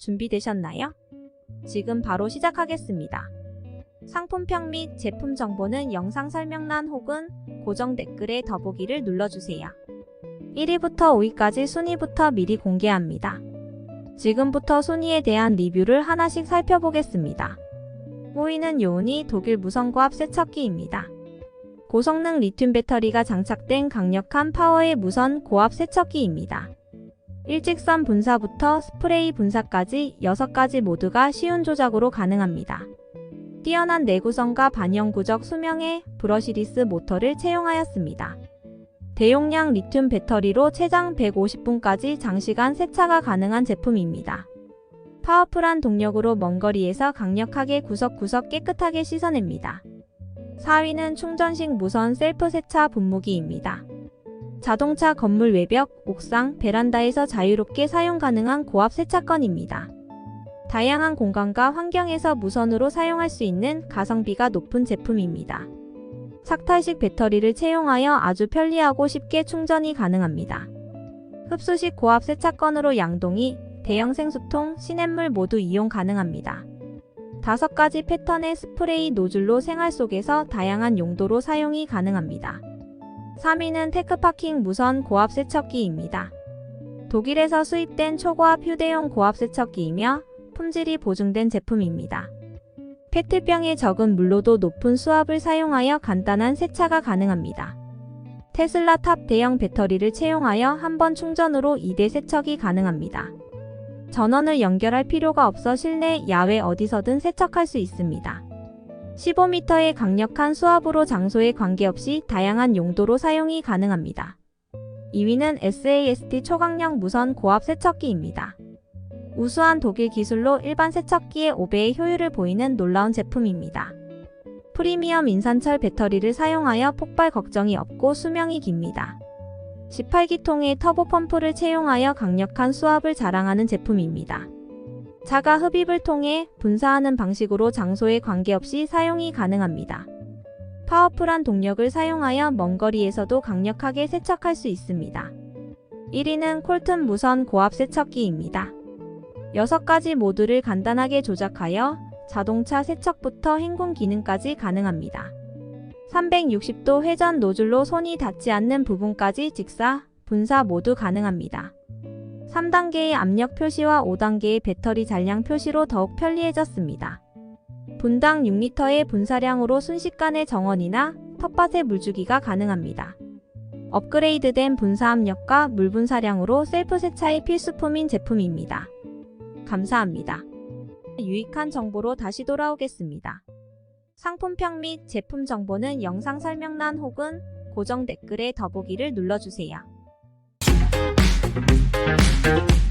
준비되셨나요? 지금 바로 시작하겠습니다. 상품평 및 제품 정보는 영상 설명란 혹은 고정 댓글에 더보기를 눌러주세요. 1위부터 5위까지 순위부터 미리 공개합니다. 지금부터 순위에 대한 리뷰를 하나씩 살펴보겠습니다. 5위는 요온이 독일 무선고압 세척기입니다. 고성능 리튬 배터리가 장착된 강력한 파워의 무선 고압 세척기입니다. 일직선 분사부터 스프레이 분사까지 6가지 모두가 쉬운 조작으로 가능합니다. 뛰어난 내구성과 반영구적 수명의 브러시리스 모터를 채용하였습니다. 대용량 리튬 배터리로 최장 150분까지 장시간 세차가 가능한 제품입니다. 파워풀한 동력으로 먼 거리에서 강력하게 구석구석 깨끗하게 씻어냅니다. 4위는 충전식 무선 셀프 세차 분무기입니다. 자동차 건물 외벽, 옥상, 베란다에서 자유롭게 사용 가능한 고압 세차건입니다. 다양한 공간과 환경에서 무선으로 사용할 수 있는 가성비가 높은 제품입니다. 착탈식 배터리를 채용하여 아주 편리하고 쉽게 충전이 가능합니다. 흡수식 고압 세차건으로 양동이, 대형 생수통, 시냇물 모두 이용 가능합니다. 다섯 가지 패턴의 스프레이 노즐로 생활 속에서 다양한 용도로 사용이 가능합니다. 3위는 테크파킹 무선 고압 세척기입니다. 독일에서 수입된 초고압 휴대용 고압 세척기이며 품질이 보증된 제품입니다. 페트병에 적은 물로도 높은 수압을 사용하여 간단한 세차가 가능합니다. 테슬라 탑 대형 배터리를 채용하여 한 번 충전으로 2대 세척이 가능합니다. 전원을 연결할 필요가 없어 실내, 야외 어디서든 세척할 수 있습니다. 15m의 강력한 수압으로 장소에 관계없이 다양한 용도로 사용이 가능합니다. 2위는 SAST 초강력 무선 고압 세척기입니다. 우수한 독일 기술로 일반 세척기의 5배의 효율을 보이는 놀라운 제품입니다. 프리미엄 인산철 배터리를 사용하여 폭발 걱정이 없고 수명이 깁니다. 18기통의 터보 펌프를 채용하여 강력한 수압을 자랑하는 제품입니다. 자가 흡입을 통해 분사하는 방식으로 장소에 관계없이 사용이 가능합니다. 파워풀한 동력을 사용하여 먼 거리에서도 강력하게 세척할 수 있습니다. 1위는 콜튼 무선 고압 세척기입니다. 6가지 모드를 간단하게 조작하여 자동차 세척부터 행군 기능까지 가능합니다. 360도 회전 노즐로 손이 닿지 않는 부분까지 직사, 분사 모두 가능합니다. 3단계의 압력 표시와 5단계의 배터리 잔량 표시로 더욱 편리해졌습니다. 분당 6리터의 분사량으로 순식간에 정원이나 텃밭에 물주기가 가능합니다. 업그레이드된 분사 압력과 물 분사량으로 셀프 세차의 필수품인 제품입니다. 감사합니다. 유익한 정보로 다시 돌아오겠습니다. 상품평 및 제품 정보는 영상 설명란 혹은 고정 댓글에 더보기를 눌러주세요. thank you